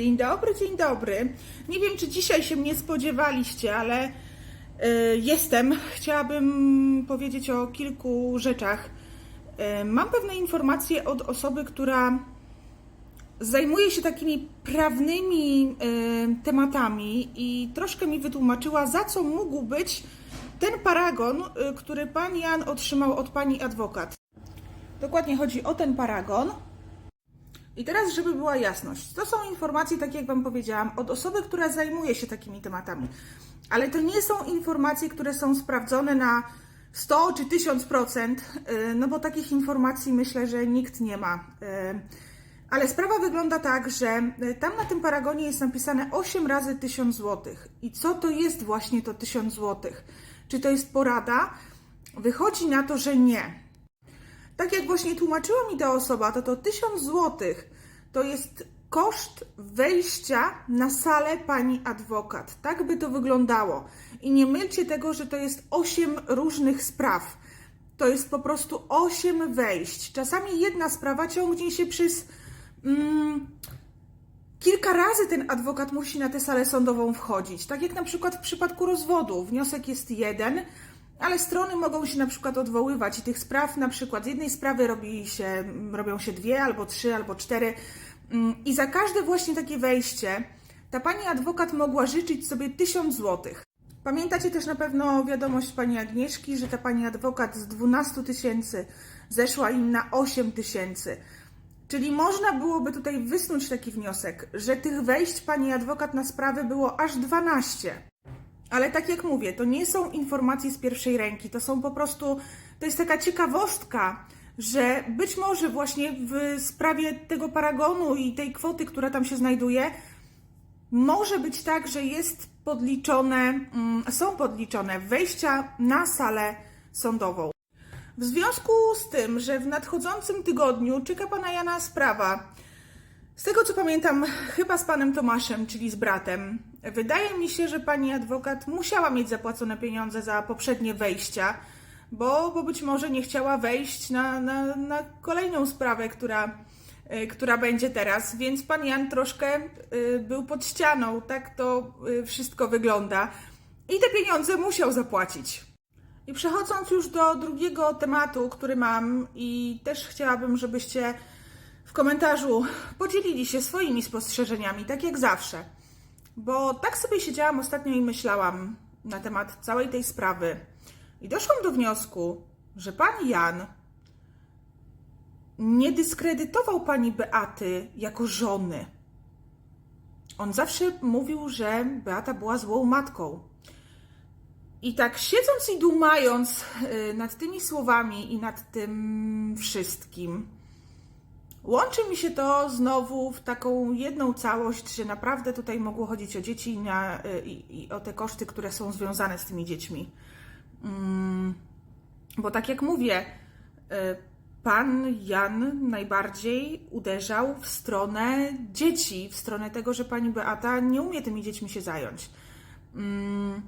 Dzień dobry, dzień dobry. Nie wiem, czy dzisiaj się mnie spodziewaliście, ale y, jestem. Chciałabym powiedzieć o kilku rzeczach. Y, mam pewne informacje od osoby, która zajmuje się takimi prawnymi y, tematami i troszkę mi wytłumaczyła, za co mógł być ten paragon, który pan Jan otrzymał od pani adwokat. Dokładnie chodzi o ten paragon. I teraz, żeby była jasność, to są informacje, tak jak Wam powiedziałam, od osoby, która zajmuje się takimi tematami. Ale to nie są informacje, które są sprawdzone na 100 czy 1000%, yy, no bo takich informacji myślę, że nikt nie ma. Yy, Ale sprawa wygląda tak, że yy, tam na tym paragonie jest napisane 8 razy 1000 zł. I co to jest właśnie to 1000 zł? Czy to jest porada? Wychodzi na to, że nie. Tak jak właśnie tłumaczyła mi ta osoba, to to 1000 zł to jest koszt wejścia na salę pani adwokat. Tak by to wyglądało. I nie mylcie tego, że to jest 8 różnych spraw. To jest po prostu 8 wejść. Czasami jedna sprawa ciągnie się przez mm, kilka razy ten adwokat musi na tę salę sądową wchodzić. Tak jak na przykład w przypadku rozwodu. Wniosek jest jeden, ale strony mogą się na przykład odwoływać i tych spraw na przykład z jednej sprawy robi się, robią się dwie, albo trzy, albo cztery Mm, i za każde właśnie takie wejście ta pani adwokat mogła życzyć sobie tysiąc złotych. Pamiętacie też na pewno wiadomość pani Agnieszki, że ta pani adwokat z 12 tysięcy zeszła im na 8 tysięcy. Czyli można byłoby tutaj wysnuć taki wniosek, że tych wejść pani adwokat na sprawę było aż 12. Ale tak jak mówię, to nie są informacje z pierwszej ręki, to są po prostu, to jest taka ciekawostka, że być może właśnie w sprawie tego paragonu i tej kwoty, która tam się znajduje, może być tak, że jest podliczone, mm, są podliczone wejścia na salę sądową. W związku z tym, że w nadchodzącym tygodniu czeka pana Jana sprawa, z tego co pamiętam, chyba z panem Tomaszem, czyli z bratem, wydaje mi się, że pani adwokat musiała mieć zapłacone pieniądze za poprzednie wejścia, bo, bo być może nie chciała wejść na, na, na kolejną sprawę, która, y, która będzie teraz, więc pan Jan troszkę y, był pod ścianą, tak to y, wszystko wygląda. I te pieniądze musiał zapłacić. I przechodząc już do drugiego tematu, który mam, i też chciałabym, żebyście w komentarzu podzielili się swoimi spostrzeżeniami, tak jak zawsze. Bo tak sobie siedziałam ostatnio i myślałam na temat całej tej sprawy. I doszłam do wniosku, że pan Jan nie dyskredytował pani Beaty jako żony. On zawsze mówił, że Beata była złą matką. I tak siedząc i dumając y, nad tymi słowami i nad tym wszystkim, łączy mi się to znowu w taką jedną całość, że naprawdę tutaj mogło chodzić o dzieci i, na, y, i, i o te koszty, które są związane z tymi dziećmi. Mm, bo tak jak mówię, y, pan Jan najbardziej uderzał w stronę dzieci, w stronę tego, że pani Beata nie umie tymi dziećmi się zająć. Mm,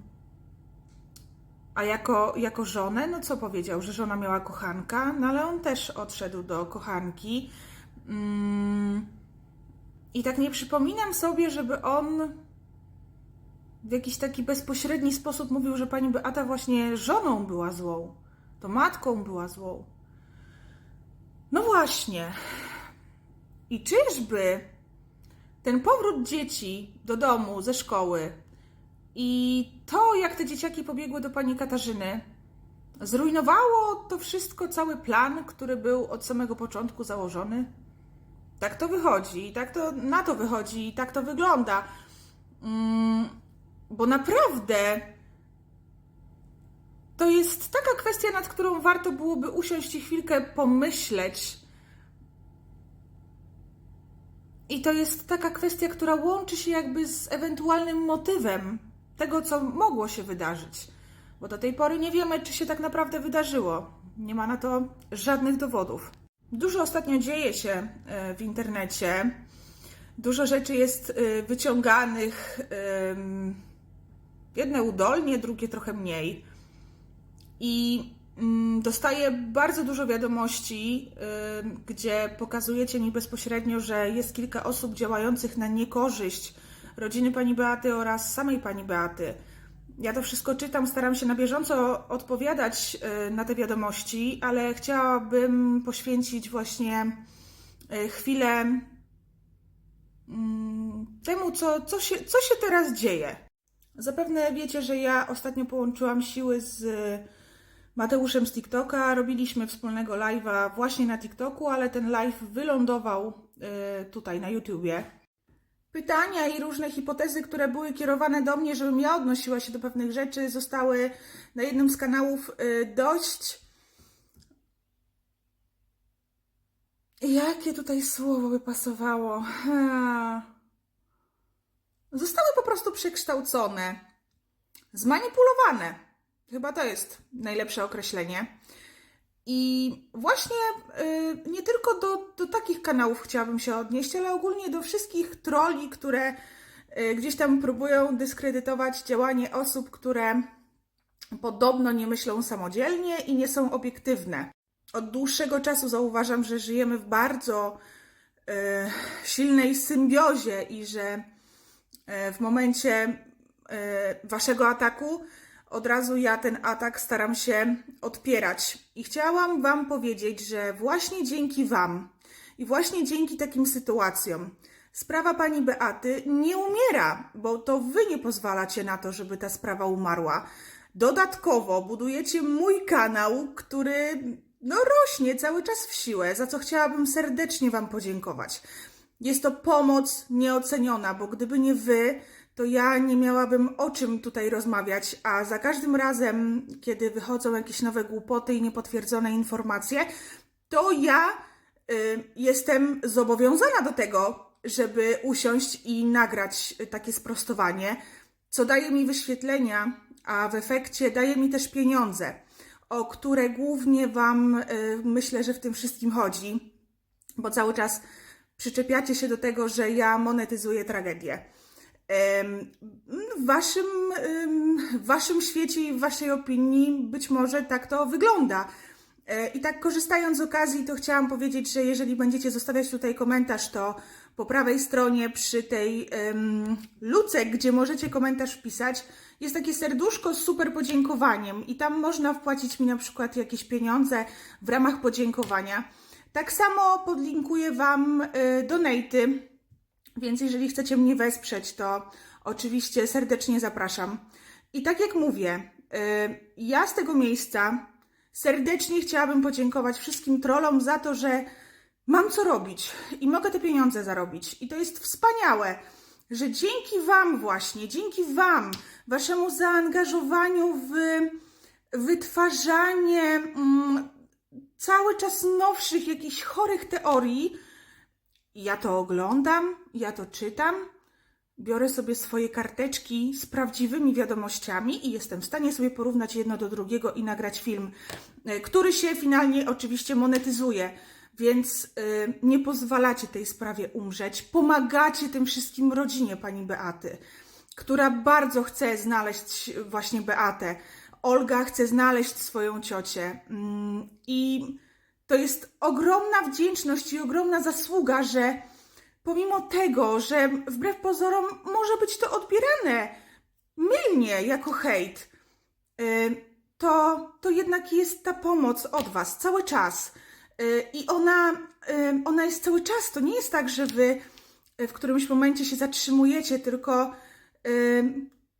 A jako, jako żonę, no co powiedział, że żona miała kochanka, no ale on też odszedł do kochanki. Mm, I tak nie przypominam sobie, żeby on w jakiś taki bezpośredni sposób mówił, że pani Beata właśnie żoną była złą, to matką była złą. No właśnie. I czyżby ten powrót dzieci do domu ze szkoły i to, jak te dzieciaki pobiegły do pani Katarzyny, zrujnowało to wszystko, cały plan, który był od samego początku założony? Tak to wychodzi, tak to na to wychodzi, tak to wygląda. Mm, bo naprawdę to jest taka kwestia, nad którą warto byłoby usiąść i chwilkę pomyśleć. I to jest taka kwestia, która łączy się jakby z ewentualnym motywem tego, co mogło się wydarzyć. Bo do tej pory nie wiemy, czy się tak naprawdę wydarzyło. Nie ma na to żadnych dowodów. Dużo ostatnio dzieje się e, w internecie. Dużo rzeczy jest e, wyciąganych. Jedne udolnie, drugie trochę mniej. I mm, dostaję bardzo dużo wiadomości, gdzie pokazujecie mi bezpośrednio, że jest kilka osób działających na niekorzyść rodziny pani Beaty oraz samej pani Beaty. Ja to wszystko czytam, staram się na bieżąco odpowiadać y, na te wiadomości, ale chciałabym poświęcić właśnie y, chwilę mm, temu, co, co, się, co się teraz dzieje. Zapewne wiecie, że ja ostatnio połączyłam siły z Mateuszem z TikToka. Robiliśmy wspólnego live'a właśnie na TikToku, ale ten live wylądował y, tutaj na YouTubie. Pytania i różne hipotezy, które były kierowane do mnie, żebym ja odnosiła się do pewnych rzeczy, zostały na jednym z kanałów y, dość. Jakie tutaj słowo by pasowało? Zostały po prostu przekształcone, zmanipulowane. Chyba to jest najlepsze określenie. I właśnie y, nie tylko do, do takich kanałów chciałabym się odnieść, ale ogólnie do wszystkich troli, które y, gdzieś tam próbują dyskredytować działanie osób, które podobno nie myślą samodzielnie i nie są obiektywne. Od dłuższego czasu zauważam, że żyjemy w bardzo y, silnej symbiozie i że y, w momencie y, waszego ataku od razu ja ten atak staram się odpierać. I chciałam Wam powiedzieć, że właśnie dzięki Wam i właśnie dzięki takim sytuacjom sprawa pani Beaty nie umiera, bo to Wy nie pozwalacie na to, żeby ta sprawa umarła. Dodatkowo budujecie mój kanał, który no, rośnie cały czas w siłę, za co chciałabym serdecznie Wam podziękować. Jest to pomoc nieoceniona, bo gdyby nie Wy, to ja nie miałabym o czym tutaj rozmawiać, a za każdym razem, kiedy wychodzą jakieś nowe głupoty i niepotwierdzone informacje, to ja y, jestem zobowiązana do tego, żeby usiąść i nagrać takie sprostowanie, co daje mi wyświetlenia, a w efekcie daje mi też pieniądze, o które głównie Wam y, myślę, że w tym wszystkim chodzi, bo cały czas przyczepiacie się do tego, że ja monetyzuję tragedię. W waszym, w waszym świecie i w waszej opinii być może tak to wygląda. E, I tak korzystając z okazji, to chciałam powiedzieć, że jeżeli będziecie zostawiać tutaj komentarz, to po prawej stronie przy tej em, luce, gdzie możecie komentarz wpisać, jest takie serduszko z super podziękowaniem i tam można wpłacić mi na przykład jakieś pieniądze w ramach podziękowania. Tak samo podlinkuję Wam y, donaty, więc jeżeli chcecie mnie wesprzeć, to oczywiście serdecznie zapraszam. I tak jak mówię, y, ja z tego miejsca serdecznie chciałabym podziękować wszystkim trollom za to, że mam co robić i mogę te pieniądze zarobić. I to jest wspaniałe, że dzięki Wam właśnie, dzięki Wam, Waszemu zaangażowaniu w wytwarzanie mm, cały czas nowszych, jakichś chorych teorii, ja to oglądam, ja to czytam, biorę sobie swoje karteczki z prawdziwymi wiadomościami i jestem w stanie sobie porównać jedno do drugiego i nagrać film, e, który się finalnie oczywiście monetyzuje. Więc y, nie pozwalacie tej sprawie umrzeć. Pomagacie tym wszystkim rodzinie pani Beaty, która bardzo chce znaleźć właśnie Beatę. Olga chce znaleźć swoją ciocię. Mm, I to jest ogromna wdzięczność i ogromna zasługa, że pomimo tego, że wbrew pozorom może być to odbierane mylnie jako hejt, y, to, to jednak jest ta pomoc od Was cały czas. Y, I ona, y, ona jest cały czas. To nie jest tak, że Wy w którymś momencie się zatrzymujecie, tylko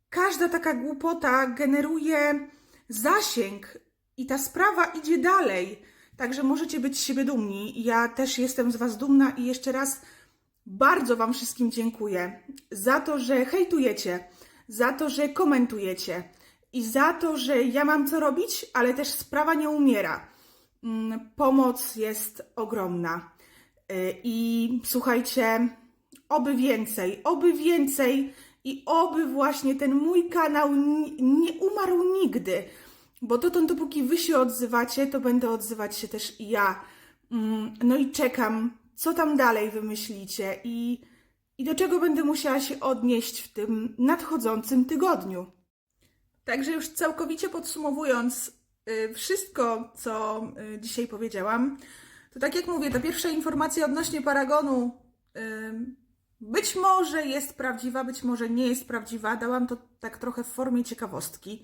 każda taka głupota generuje zasięg i ta sprawa idzie dalej. Także możecie być z siebie dumni. Ja też jestem z Was dumna i jeszcze raz bardzo Wam wszystkim dziękuję za to, że hejtujecie, za to, że komentujecie i za to, że ja mam co robić, ale też sprawa nie umiera. Mm, Pomoc jest ogromna. Y, I słuchajcie, oby więcej, oby więcej i oby właśnie ten mój kanał ni- nie umarł nigdy. Bo dotąd, dopóki wy się odzywacie, to będę odzywać się też i ja. Mm, No i czekam, co tam dalej wymyślicie i, i do czego będę musiała się odnieść w tym nadchodzącym tygodniu. Także już całkowicie podsumowując, y, wszystko, co y, dzisiaj powiedziałam, to tak jak mówię, ta pierwsza informacja odnośnie paragonu y, być może jest prawdziwa, być może nie jest prawdziwa. Dałam to tak trochę w formie ciekawostki.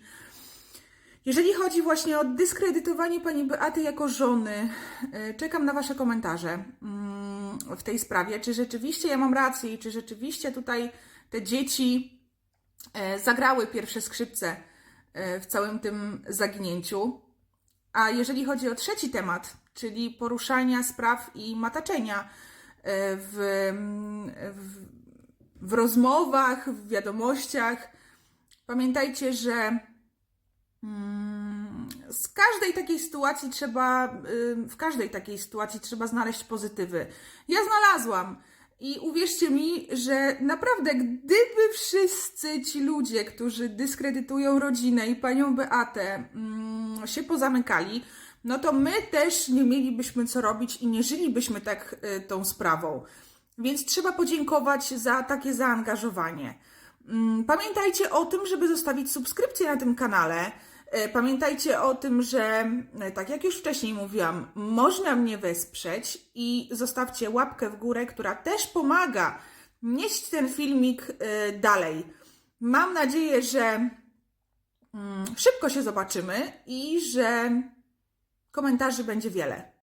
Jeżeli chodzi właśnie o dyskredytowanie pani Beaty jako żony, y, czekam na Wasze komentarze mm, w tej sprawie. Czy rzeczywiście ja mam rację i czy rzeczywiście tutaj te dzieci e, zagrały pierwsze skrzypce e, w całym tym zaginięciu? A jeżeli chodzi o trzeci temat, czyli poruszania spraw i mataczenia e, w, w, w rozmowach, w wiadomościach, pamiętajcie, że Mm, z każdej takiej sytuacji trzeba, w każdej takiej sytuacji trzeba znaleźć pozytywy. Ja znalazłam i uwierzcie mi, że naprawdę gdyby wszyscy ci ludzie, którzy dyskredytują rodzinę i panią Beatę, mm, się pozamykali, no to my też nie mielibyśmy co robić i nie żylibyśmy tak y, tą sprawą. Więc trzeba podziękować za takie zaangażowanie. Mm, Pamiętajcie o tym, żeby zostawić subskrypcję na tym kanale. E, Pamiętajcie o tym, że, e, tak jak już wcześniej mówiłam, można mnie wesprzeć i zostawcie łapkę w górę, która też pomaga nieść ten filmik e, dalej. Mam nadzieję, że mm, szybko się zobaczymy i że komentarzy będzie wiele.